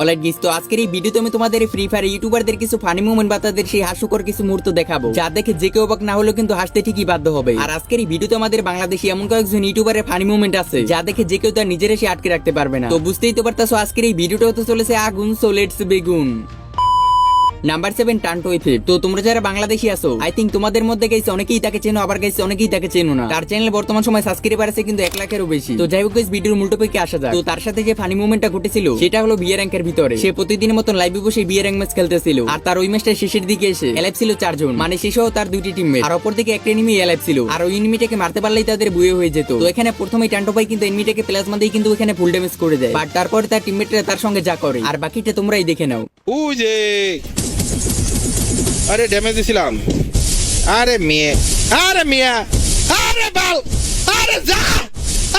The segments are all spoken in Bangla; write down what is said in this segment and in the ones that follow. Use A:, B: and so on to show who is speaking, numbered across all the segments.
A: অলরাইট গিস তো আজকের এই ভিডিওতে আমি তোমাদের ফ্রি ফায়ার ইউটিউবারদের কিছু ফানি মোমেন্ট বা তাদের সেই হাস্যকর কিছু মুহূর্ত দেখাবো। যা দেখে যে কেউ অবাক না হলেও কিন্তু হাসতে ঠিকই বাধ্য হবে। আর আজকের এই ভিডিওতে আমাদের বাংলাদেশে এমন কয়েকজন ইউটিউবারের ফানি মুমেন্ট আছে, যা দেখে যে কেউ তার নিজের এসে আটকে রাখতে পারবে না। তো বুঝতেই তো পারতাছো, আজকের এই ভিডিওটা হতে চলেছে আগুন so let's begin number seven টান্টো effect তো তোমরা যারা বাংলাদেশি আছো আই থিঙ্ক তোমাদের মধ্যে গেছে অনেকেই তাকে চেনো, আবার গেছে অনেকেই তাকে চেনো না। তার চ্যানেল বর্তমান সময় সাবস্ক্রাইবার আছে কিন্তু এক লাখেরও বেশি। তো যাই হোক ভিডিওর মূল টপিকে আসা যাক। তো তার সাথে যে ফানি মুভমেন্টটা ঘটেছিল, সেটা হলো বিয়ে র্যাঙ্কের ভিতরে। সে প্রতিদিনের মতন লাইভে বসে বিয়ে র্যাঙ্ক ম্যাচ খেলতেছিল। আর তার ওই ম্যাচটা শেষের দিকে এসে এলাইভ ছিল চারজন। মানে শেষেও তার দুইটি টিমমেট আর অপর দিকে একটা এনিমি এলাইভ ছিল। আর ওই এনিমিটাকে মারতে পারলেই তাদের বুয়ে হয়ে যেত। তো এখানে প্রথমেই টান্টো ভাই কিন্তু এনিমিটাকে প্লাজমা দিয়ে কিন্তু এখানে ফুল ড্যামেজ করে দেয়। বাট তারপরে তার টিমমেটরা তার সঙ্গে যা করে। আর বাকিটা তোমরাই দেখে নাও।
B: উজে আরে ড্যামেজ দিছিলাম। আরে মেয়ে, আরে মিয়া, আরে বাল, আরে যা,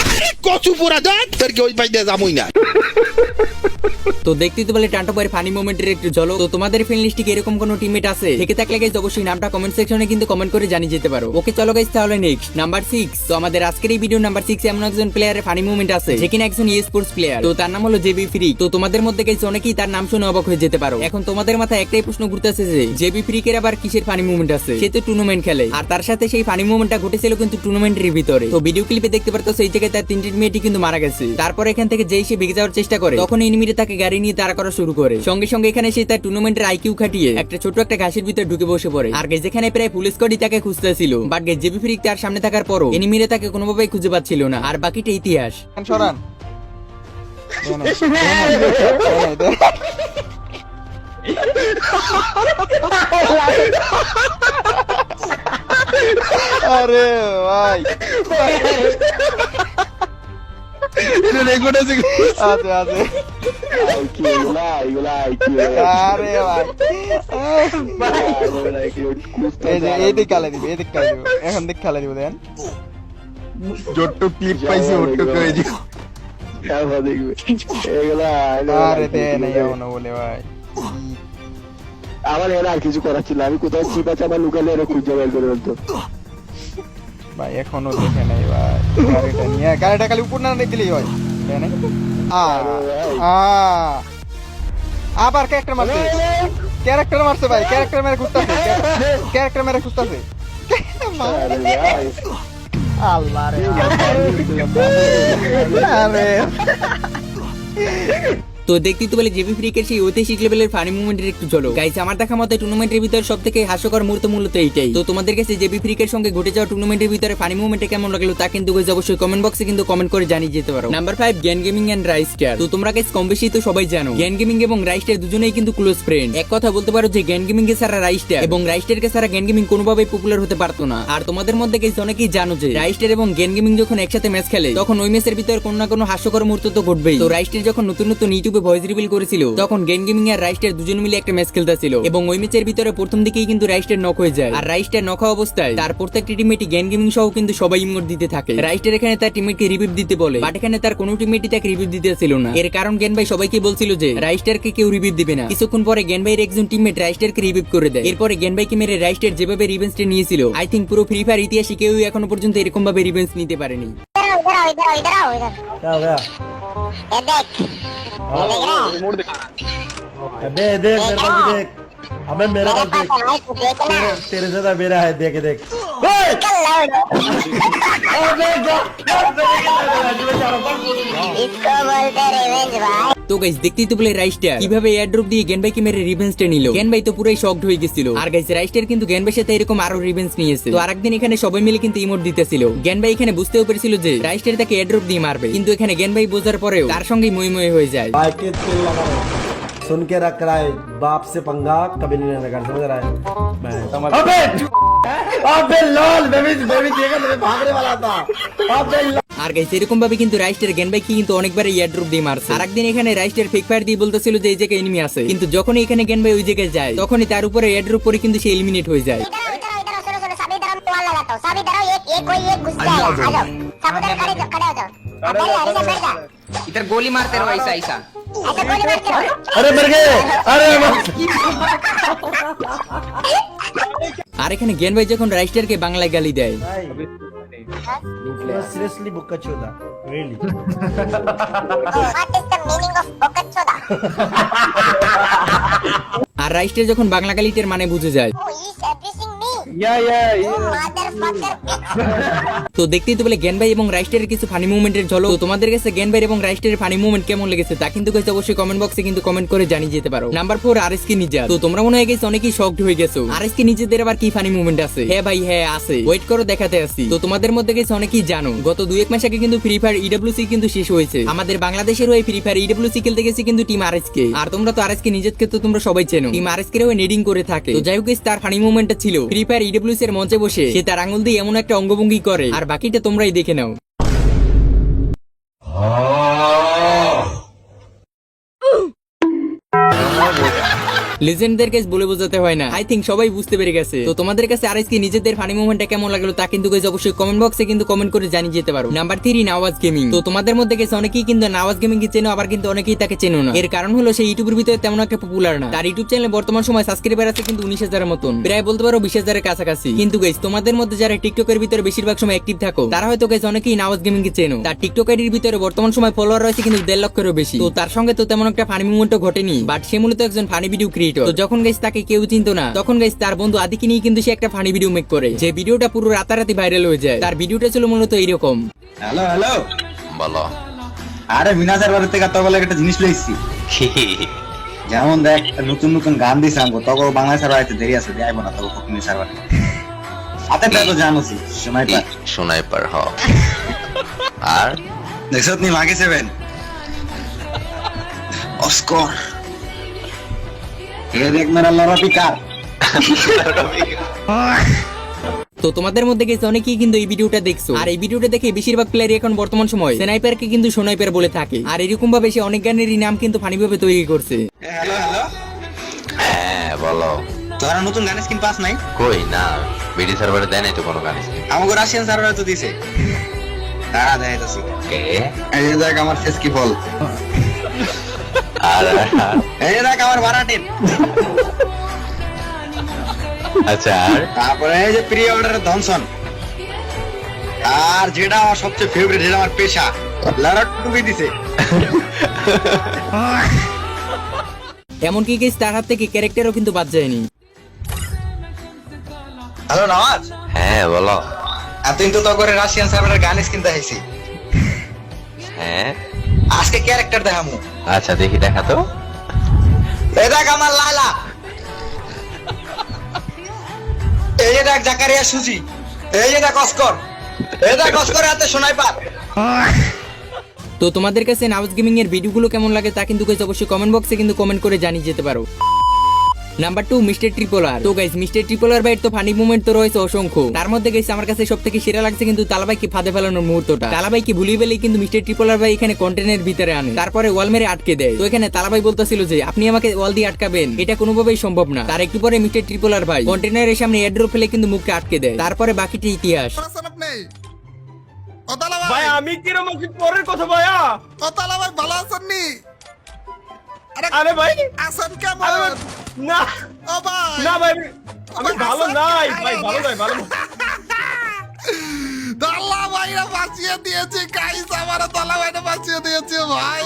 B: আরে কচু পুরা দাঁত, তোর কি ওই পাই দিয়ে যামই না?
A: তো দেখতেই তো বলে টান্টো ভাইয়ের ফানি মোমেন্টের একটু জলো তো তোমাদের ফ্রেন্ড লিস্টে কি এরকম কোনো টিমমেট আছে? থেকে থাকলে গাইজ অবশ্যই নামটা কমেন্ট সেকশনে কিন্তু কমেন্ট করে জানিয়ে যেতে পারো। ওকে, চলো গাইজ তাহলে নেক্সট নাম্বার সিক্স তো আমাদের আজকের এই ভিডিও নাম্বার সিক্স এমন একজন প্লেয়ারের ফানি মুভমেন্ট আছে, যে কিনা একজন ই স্পোর্টস প্লেয়ার তো তার নাম হলো জেবি ফ্রি তো তোমাদের মধ্যে গাইজ অনেকেই তার নাম শুনে অবাক হয়ে যেতে পারো। এখন তোমাদের মাথায় একটাই প্রশ্ন ঘুরতেছে যে জেবি ফ্রিকের আবার কিসের ফানি মুভমেন্ট আছে? সে তো টুর্নামেন্ট খেলে। আর তার সাথে সেই ফানি মুভমেন্টটা ঘটেছিল কিন্তু টুর্নামেন্টের ভিতরে। তো ভিডিও ক্লিপে দেখতে পারতো সেই জায়গায় তার তিনটি মেয়েটি কিন্তু মারা গেছে। তারপর এখান থেকে যেই সে ভেগে যাওয়ার চেষ্টা করে, তখন এনিমিরে তাকে গাড়ি নিয়ে তাড়া করা শুরু করে। সঙ্গে সঙ্গে এখানে সে তার টুর্নামেন্টের আইকিউ খাটিয়ে একটা ছোট একটা ঘাসের ভিতরে ঢুকে বসে পড়ে। আর গেজ যেখানে প্রায় পুলিশ কডি তাকে খুঁজতেছিল। বাট গেজ জেবি ফ্রিক তার সামনে থাকার পরও এনিমিরে তাকে কোনোভাবেই খুঁজে পাচ্ছিল না। আর বাকিটা ইতিহাস।
C: সরান আরে ভাই। আছে আছে। আরে ভাই এই দিক কালে দিবে এই দিক কালে দিব এখন দিক কালে দিব দেন
D: জোট্টু ক্লিপ পাইছি ওট্টু করে দিও
C: আরে দেন এই এমন বলে ভাই
D: আমার এরা আর কিছু করার ছিল আমি কোথাও চিপ আছে আমার লুকালে এরা খুঁজে বের করে বলতো
C: ভাই এখনও দেখে নাই ভাই গাড়িটা নিয়ে গাড়িটা খালি উপর না দিলেই হয় তাই না? আবার ক্যারেক্টার মারছে। ক্যারেক্টার মারছে ভাই ক্যারেক্টার মেরে খুঁজতাছে। ক্যারেক্টার মেরে
D: আরে
C: আল্লাহ রে। আরে।
A: তো দেখতেই তো বলে জেবি ফ্রিকের সেই ঐতিহাসিক লেভেলের ফানি মুভমেন্টের একটু চলো গাইস আমার দেখা মতে টুর্নামেন্টের ভিতরে সব থেকে হাস্যকর মুহূর্ত মূলত এইটাই। তো তোমাদের কাছে জেবি ফ্রিকের সঙ্গে ঘটে যাওয়া টুর্নামেন্টের ভিতরে ফানি মুভমেন্টে কেমন লাগল তা কিন্তু guys অবশ্যই কমেন্ট বক্সে কিন্তু কমেন্ট করে জানিয়ে যেতে পারো। Number five Gyan gaming and Raistar তো তোমরা গাইস কম বেশি তো সবাই জানো। জ্ঞান গেমিং এবং রাইস্টার দুজনেই কিন্তু ক্লোজ ফ্রেন্ড এক কথা বলতে পারো যে জ্ঞান গেমিং কে ছাড়া রাইস্টার এবং রাইস্টার কে ছাড়া জ্ঞান গেমিং কোনোভাবেই পপুলার হতে পারতো না। আর তোমাদের মধ্যে গাইস অনেকেই জানো যে রাইস্টার এবং জ্ঞান গেমিং যখন একসাথে ম্যাচ খেলে, তখন ওই ম্যাচের ভিতরে কোনো না কোনো হাস্যকর মুহূর্ত তো ঘটবেই। তো রাইস্টার যখন নতুন নতুন ইউটিউবে গ্রুপে ভয়েস রিভিল করেছিল তখন গেন গেমিং আর রাইস্টার দুজন মিলে একটা ম্যাচ খেলতেছিল। এবং ওই ম্যাচের ভিতরে প্রথম দিকেই কিন্তু রাইস্টার নক হয়ে যায়। আর রাইস্টার নখা অবস্থায় তার প্রত্যেকটি টিমেটি গেন গেমিং সহ কিন্তু সবাই ইমোট দিতে থাকে। রাইস্টার এখানে তার টিমমেটকে রিভিভ দিতে বলে বাট এখানে তার কোনো টিমেটি তাকে রিভিভ দিতে ছিল না। এর কারণ গেন ভাই সবাইকে বলছিল যে রাইস্টারকে কেউ রিভিভ দিবে না। কিছুক্ষণ পরে গেন ভাইয়ের একজন টিমমেট রাইস্টারকে রিভিভ করে দেয়। এরপরে গেন ভাইকে মেরে রাইস্টার যেভাবে রিভেন্সটা নিয়েছিল আই থিঙ্ক পুরো ফ্রি ফায়ার ইতিহাসে কেউ এখনও পর্যন্ত এরকম ভাবে রিভেন্স নিতে পারেনি।
E: 아, 모르겠다. 네,
F: 네,
E: 대박이네. ये देख रहा है
F: दे देख मेरे पास भी देख अबे मेरे
E: मेरे
F: पास
E: पास
F: देख
E: है तू देख ना
F: तेरे तेरे से तो मेरा है देख देख
E: निकल लो इसको बोलते रिवेंज भाई
A: তো গাইস দেখতেই তো বলে রাইস্টার কিভাবে এয়ারড্রপ দিয়ে জ্ঞান ভাইকে মেরে রিভেন্সটা নিল জ্ঞান ভাই তো পুরাই শকড হয়ে গেছিল আর গাইস রাইস্টার কিন্তু জ্ঞান ভাইয়ের সাথে এরকম আরো রিভেন্স নিয়েছে তো আরেকদিন এখানে সবাই মিলে কিন্তু ইমোট দিতেছিল জ্ঞান ভাই এখানে বুঝতেও পেরেছিল যে রাইস্টার তাকে এয়ারড্রপ দিয়ে মারবে কিন্তু এখানে জ্ঞান ভাই বোঝার পরেও তার সঙ্গে মই মই হয়ে যায়
F: भाई के तेल लगाओ सुन के रख रहा है बाप से पंगा कभी नहीं लेना कर समझ रहा है मैं अबे अबे लॉल मैं भी मैं भी देखा मैं भागने वाला था अबे लॉल।
A: আর গাইস এরকম ভাবে কিন্তু রাইস্টার জ্ঞান ভাইকে কিন্তু অনেকবার এয়ারড্রপ দিয়ে মারছে আর একদিন এখানে রাইস্টার ফেক ফায়ার দিয়ে বলতেছিল যে এই জায়গায় এনিমি আছে কিন্তু যখনই এখানে জ্ঞান ভাই ওই জায়গায় যায় তখনই তার উপরে এয়ারড্রপ করে কিন্তু সে এলিমিনেট হয়ে যায়
E: इधर आओ इधर आओ इधर आओ सुनो सुनो सभी इधर मैं वॉल लगाता हूँ सभी इधर आओ एक एक कोई एक घुस जाएगा आ जाओ सब उधर खड़े जाओ खड़े हो जाओ अब बैठ जा ऋषभ बैठ जा
A: इधर गोली मारते रहो ऐसा ऐसा
F: আরে বেরগে আরে
A: আর এখানে জ্ঞান ভাই যখন রাইস্টারকে বাংলায় গালি দেয়। আর রাইস্টার যখন বাংলা গালিটার মানে বুঝে যায়। তো দেখতেই তো বলে জ্ঞান ভাই এবং রাইস্টারের কিছু ফানি মুভমেন্টের ঝলক। তোমাদের কাছে জ্ঞান ভাই এবং রাইস্টারের ফানি মুভমেন্ট কেমন লেগেছে তা কিন্তু guys অবশ্যই কমেন্ট বক্সে কিন্তু কমেন্ট করে জানিয়ে যেতে পারো। নাম্বার ফোর আর এস কে নিজা তো তোমরা মনে হয় গেছে অনেকেই শকড হয়ে গেছো। আর এস কে নিজেদের আবার কি ফানি মুভমেন্ট আছে? হ্যাঁ ভাই হ্যাঁ আছে। ওয়েট করো, দেখাতে আসি। তো তোমাদের মধ্যে গেছে অনেকেই জানো, গত দুই এক মাস আগে কিন্তু ফ্রি ফায়ার ইডব্লিউসি কিন্তু শেষ হয়েছে। আমাদের বাংলাদেশের ওই ফ্রি ফায়ার ইডব্লিউসি খেলতে গেছে কিন্তু টিম আর এস কে আর তোমরা তো আর এস কে নিজেকে তো তোমরা সবাই চেনো। টিম আর এস কে নেডিং করে থাকে। তো যাই হোক তার ফানি মুভমেন্টটা ছিল। ফ্রি ফায়ার ইডব্লিউসি এর মঞ্চে বসে সে তার আঙুল দিয়ে এমন একটা অঙ্গভঙ্গি করে। আর বাকিটা তোমরাই দেখে নাও। লিজেন্ডদের কাছে বলে বোঝাতে হয় না। আই থিঙ্ক সবাই বুঝতে পেরে গেছে। তো তোমাদের কাছে আর নিজেদের ফানি মুভমেন্টটা কেমন লাগল তা কিন্তু guys অবশ্যই কমেন্ট বক্সে কিন্তু কমেন্ট করে জানিয়ে যেতে পারো। নাম্বার থ্রি নাওয়াজ গেমিং তো তোমাদের মধ্যে গেছে অনেকেই কিন্তু নাওয়াজ গেমিং কে চেনো, আবার কিন্তু অনেকেই তাকে চেনো না। এর কারণ হলো সেই ইউটিউবের ভিতরে তেমন একটা পপুলার না। তার ইউটিউব চ্যানেলে বর্তমান সময় সাবস্ক্রাইবার আছে কিন্তু উনিশ হাজারের মতন। প্রায় বলতে পারো বিশ হাজারের কাছাকাছি। কিন্তু গাইস তোমাদের মধ্যে যারা টিকটকের ভিতরে বেশিরভাগ সময় অ্যাক্টিভ থাকো, তারা হয়তো গাইস অনেকেই নাওয়াজ গেমিং কে চেনো। তার টিকটক আইডির ভিতরে বর্তমান সময় ফলোয়ার রয়েছে কিন্তু দেড় লক্ষেরও বেশি। তো তার সঙ্গে তো তেমন একটা ফানি মুভমেন্টও ঘটেনি বাট সে মূলত একজন ফানি ভিডিও ক্রিয়েটর তো যখন গাইস তাকে কেউ চিনতো না তখন গাইস তার বন্ধু আদিকে নিয়ে কিন্তু সে একটা ফানি ভিডিও মেক করে। যে ভিডিওটা পুরো রাতারাতি ভাইরাল হয়ে যায়। তার ভিডিওটা ছিল মূলত এইরকম।
G: হ্যালো হ্যালো
H: বলো।
G: আরে মিনাজের বাড়ি থেকে তো বলে একটা জিনিস লইছি। যেমন দেখ নতুন নতুন গান দিছে আমগো তখন বাংলা সার্ভার আইতে দেরি আছে দেখাইবো না তখন ফকিনি সার্ভার হাতে তো জানোছি সময় পার
H: শোনাই পার হ। আর
G: দেখছ তুমি মাগে সেভেন অস্কর এ দেখ মেরা লড়া পিকার
A: তো তোমাদের মধ্যে গেছে অনেকেই কিন্তু এই ভিডিওটা দেখছ। আর এই ভিডিওটা দেখে বেশিরভাগ প্লেয়ার এখন বর্তমান সময় স্নাইপারকে কিন্তু সোনাইপার বলে থাকে। আর এরকম ভাবে সে অনেক গানেরই নাম কিন্তু ফানি ভাবে তৈরি করছে।
G: Hello hello.
H: হ্যাঁ বলো।
G: তোরা নতুন গান স্কিন পাস নাই?
H: কই? না বিডি সার্ভারে দেয় নাই তো কোনো গান
G: আমাকে রাশিয়ান সার্ভার তো দিছে। দাঁড়া দেখাইতেছি।
H: কে?
G: এই দেখ আমার ফেস কি বল। এই দেখ আমার ভাড়াটের
H: আচ্ছা আর?
G: তারপরে এই যে প্রি অর্ডারের ধনসন। আর যেটা আমার সবচেয়ে ফেভারিট যেটা আমার পেশা। লড়াট টুপি দিছে।
A: এমনকি গেছ তার হাত থেকে ক্যারেক্টারও কিন্তু বাদ যায়নি।
G: হ্যালো নওয়াজ?
H: হ্যাঁ বলো।
G: এতদিন তো তো করে রাশিয়ান সার্ভারের গান স্কিন দেখাইছি।
H: হ্যাঁ?
G: আজকে ক্যারেক্টার দেখামু।
H: আচ্ছা দেখি দেখা তো।
G: এ দেখ আমার লালা এই যে দেখ জাকারিয়া সুজি এই যে দেখ অস্কর এই দেখ অস্কর হাতে শোনাই পার
A: তো তোমাদের কাছে নাউজ গেমিং এর ভিডিওগুলো কেমন লাগে তা কিন্তু অবশ্যই কমেন্ট বক্সে কিন্তু কমেন্ট করে জানিয়ে যেতে পারো। নাম্বার টু মিস্টার ট্রিপোলার তো গাইস মিস্টার ট্রিপোলার ভাইয়ের তো ফানি মুভমেন্ট তো রয়েছে অসংখ্য। তার মধ্যে গেছে আমার কাছে সব থেকে সেরা লাগছে কিন্তু তালাবাইকে ফাঁদে ফেলানোর মুহূর্তটা। তালাবাইকে ভুলিয়ে ফেলেই কিন্তু মিস্টার ট্রিপোলার ভাই এখানে কন্টেনের ভিতরে আনে। তারপরে ওয়াল মেরে আটকে দেয়। তো এখানে তালাবাই বলতেছিল যে আপনি আমাকে ওয়াল দিয়ে আটকাবেন। এটা কোনোভাবেই সম্ভব না। তার একটু পরে মিস্টার ট্রিপোলার ভাই কন্টেনারের সামনে এয়ারড্রপ ফেলে কিন্তু মুখকে আটকে দেয়। তারপরে বাকিটি ইতিহাস।
C: ভাই আমি কিরম পরের কথা ভাইয়া।
B: কথালা ভাই ভালো আছেন নি?
C: আরে ভাই।
B: আছেন কেমন?
C: না!
B: ও ভাই!
C: না ভাই আমি- ভালো নাই ভাই ভালো নাই ভালো।
B: তালা ভাইরা বাঁচিয়ে দিয়েছে গাইস আমার তালা ভাইরা বাঁচিয়ে দিয়েছে ভাই।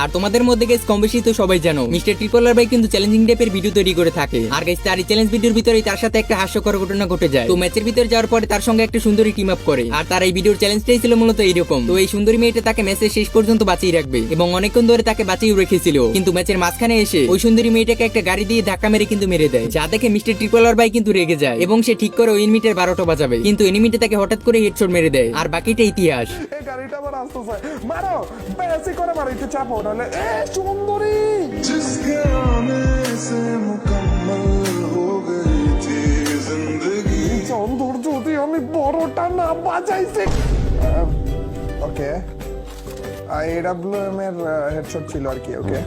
A: আর তোমাদের মধ্যে গেস কম বেশি তো সবাই জানো, মিস্টার ট্রিপলার ভাই কিন্তু চ্যালেঞ্জিং টাইপের ভিডিও তৈরি করে থাকে। আর গাইস তার এই চ্যালেঞ্জ ভিডিওর ভিতরে তার সাথে একটা হাস্যকর ঘটনা ঘটে যায়। তো ম্যাচের ভিতরে যাওয়ার পরে তার সঙ্গে একটা সুন্দরী টিম আপ করে। আর তার এই ভিডিওর চ্যালেঞ্জটাই ছিল মূলত এইরকম। তো এই সুন্দরী মেয়েটা তাকে ম্যাচের শেষ পর্যন্ত বাঁচিয়ে রাখবে এবং অনেকক্ষণ ধরে তাকে বাঁচিয়ে রেখেছিল। কিন্তু ম্যাচের মাঝখানে এসে ওই সুন্দরী মেয়েটাকে একটা গাড়ি দিয়ে ধাক্কা মেরে কিন্তু মেরে দেয়, যা দেখে মিস্টার ট্রিপলার ভাই কিন্তু রেগে যায় এবং সে ঠিক করে ওই এনিমিটার বারোটা বাজাবে। কিন্তু এনিমিটা তাকে হঠাৎ করে হেডশট মেরে দেয়। আর বাকিটা ইতিহাস।
I: এই গাড়িটা আবার আসতেছে মারো! বেশি করে মারো, একটু চাপো। নাহলে এ সুন্দরী! সুন্দর যদি আমি বড়টা না বাজাইছি। ওকে এডাব্লিউএম এর হেডশট ছিল আর কি ওকে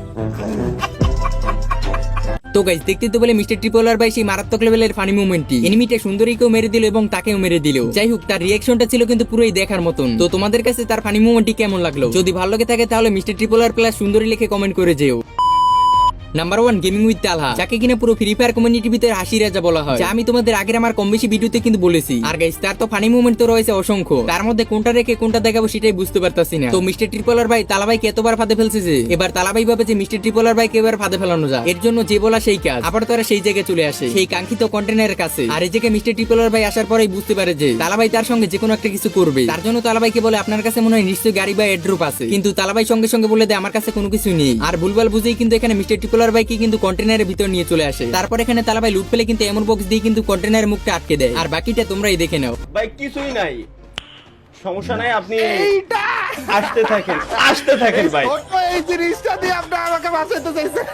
A: তো গাইজ দেখতে তো বলে মিস্টার ট্রিপলার ভাই সেই মারাত্মক লেভেলের ফানি মুভমেন্টটি এনিমিটা সুন্দরীকেও মেরে দিল এবং তাকেও মেরে দিল। যাই হোক, তার রিয়াকশনটা ছিল কিন্তু পুরোই দেখার মতন। তো তোমাদের কাছে তার ফানি মুভমেন্টটি কেমন লাগল? যদি ভালো লাগে থাকে তাহলে মিস্টার ট্রিপলার প্লাস সুন্দরী লিখে কমেন্ট করে যেও। Number one gaming with Talha যাকে কিনা পুরো ফ্রি ফায়ার কমিউনিটির ভিতরে হাসি রাজা বলা হয়। যা আমি তোমাদের আগের আমার কম বেশি ভিডিওতে কিন্তু বলেছি। আর গাইস তার তো ফানি মুভমেন্ট তো রয়েছে অসংখ্য। তার মধ্যে কোনটা রেখে কোনটা দেখাবো সেটাই বুঝতে পারতাছি না। তো মিস্টার ট্রিপলার ভাই তালা ভাইকে এতবার ফাঁদে ফেলছে যে, এবার তালা ভাই ভাবে যে মিস্টার ট্রিপলার ভাইকে এবার ফাঁদে ফেলানো যায়। এর জন্য যে বলা সেই কাজ। আবার তারা সেই জায়গায় চলে আসে। সেই কাঙ্ক্ষিত কন্টেনারের কাছে। আর এই জায়গায় মিস্টার ট্রিপলার ভাই আসার পরেই বুঝতে পারে যে তালা ভাই তার সঙ্গে যে কোনো একটা কিছু করবে। তার জন্য তালা ভাইকে বলে, আপনার কাছে মনে হয় নিশ্চয়ই গাড়ি বা এড্রুপ আছে। কিন্তু তালা ভাই সঙ্গে সঙ্গে বলে দেয়, আমার কাছে কোনো কিছু নেই। আর ভুলভাল বুঝেই কিন্তু এখানে মিস্টার ট্রিপলার ভাইকে কিন্তু কন্টেনারের ভিতর নিয়ে চলে আসে। তারপর এখানে তালা ভাই লুট পেলে কিন্তু এমন বক্স দিয়ে কিন্তু কন্টেনারের মুখটা আটকে দেয়। আর বাকিটা তোমরাই দেখে নাও।
J: ভাই কিছুই নাই। সমস্যা নাই আপনি আসতে থাকেন আসতে থাকেন ভাই।
I: এই জিনিসটা দিয়ে আপনি আমাকে বাঁচাইতে চাইছেন।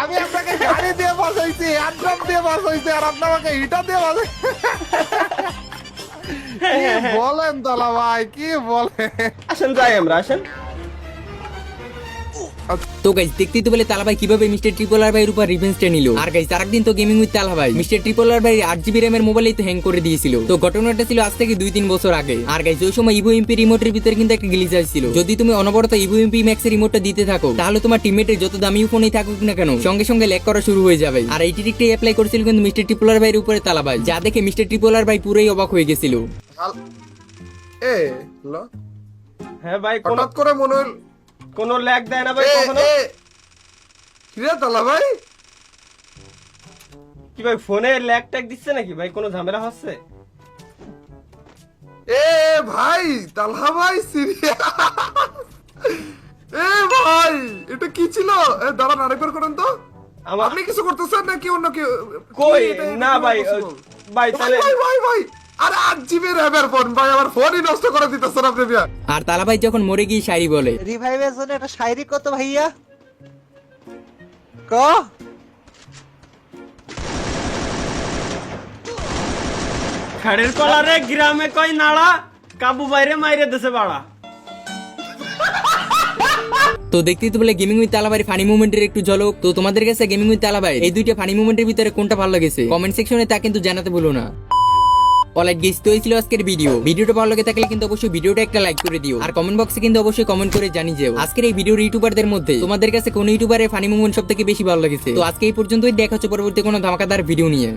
I: আমি আপনাকে গাড়ি দিয়ে বাঁচাইছি হ্যান্ড্রাম দিয়ে বাঁচাইছি আর আপনি আমাকে হিটার দিয়ে বাঁচাই কি বলেন দালা ভাই কি বলেন?
J: আসেন যাই আমরা আসেন।
A: তো গাইজ দেখতেই তো বলে তালা ভাই কীভাবে মিস্টার ট্রিপলার ভাইয়ের উপর রিভেঞ্জটা নিল। আর গাইজ তার একদিন তো গেমিং উইথ তালা ভাই মিস্টার ট্রিপলার ভাই আট জিবি র্যামের মোবাইলেই তো হ্যাং করে দিয়েছিল। তো ঘটনাটা ছিল আজ থেকে দুই তিন বছর আগে। আর গাইজ ওই সময় ইভো এমপি রিমোটের ভিতরে কিন্তু একটা গ্লিচ ছিল যদি তুমি অনবরত ইভো এমপি ম্যাক্স এর রিমোটটা দিতে থাকো তাহলে তোমার টিমমেটের যত দামি ফোনই থাকুক না কেন সঙ্গে সঙ্গে ল্যাক করা শুরু হয়ে যাবে। আর এই ট্রিকটাই অ্যাপ্লাই করেছিল কিন্তু মিস্টার ট্রিপলার ভাইয়ের উপরে তালা ভাই যা দেখে মিস্টার ট্রিপলার ভাই পুরোই অবাক হয়ে গেছিল।
I: এ
J: হ্যাঁ ভাই কোনো
I: হঠাৎ করে মনে হল
J: কোনো ল্যাগ দেয় না ভাই কখনো?
I: কিরে দালা ভাই?
J: কি ভাই ফোনে ল্যাগ ট্যাগ দিচ্ছে নাকি ভাই? কোনো ঝামেলা হচ্ছে?
I: এ ভাই তালহা ভাই সিরিয়াস এ ভাই এটা কি ছিল? এ দাঁড়ান আরেকবার করেন তো। আপনি কিছু করতেছেন নাকি অন্য কেউ?
J: কই? না ভাই ভাই
I: ভাই
J: তাহলে
I: ভাই ভাই ভাই। আরে আট জিবি র্যামের ফোন ভাই আমার ফোনই নষ্ট করে দিতেছেন আপনি বিয়া
A: আর তালা ভাই যখন মরে গিয়ে শাড়ি বলে।
C: রিভাইভের জন্য একটা শায়রি কত ভাইয়া? ক?
J: খাড়ের কলারে গ্রামে কই নাড়া কাবু বাইরে মাইরে দেশে বাড়া।
A: তো দেখতেই তো বলে গেমিং উইথ তালাবাই ফানি মুভমেন্টের একটু ঝলক। তো তোমাদের কাছে গেমিং উইথ তালাবাই এই দুইটা ফানি মুভমেন্টের ভিতরে কোনটা ভালো লেগেছে? কমেন্ট সেকশনে তা কিন্তু জানাতে ভুলো না। অলরাইট গেস তো ছিল আজকের ভিডিও ভিডিওটা ভালো লাগে থাকলে কিন্তু অবশ্যই ভিডিওটা একটা লাইক করে দিও। আর কমেন্ট বক্সে কিন্তু অবশ্যই কমেন্ট করে জানিয়ে যেও। আজকের এই ভিডিওর ইউটিউবারদের মধ্যে তোমাদের কাছে কোন ইউটিউবারের ফানি মুভমেন্ট সব থেকে বেশি ভালো লেগেছে? তো আজকে এই পর্যন্তই, দেখা হচ্ছে পরবর্তী কোনো ধামাকাদার ভিডিও নিয়ে।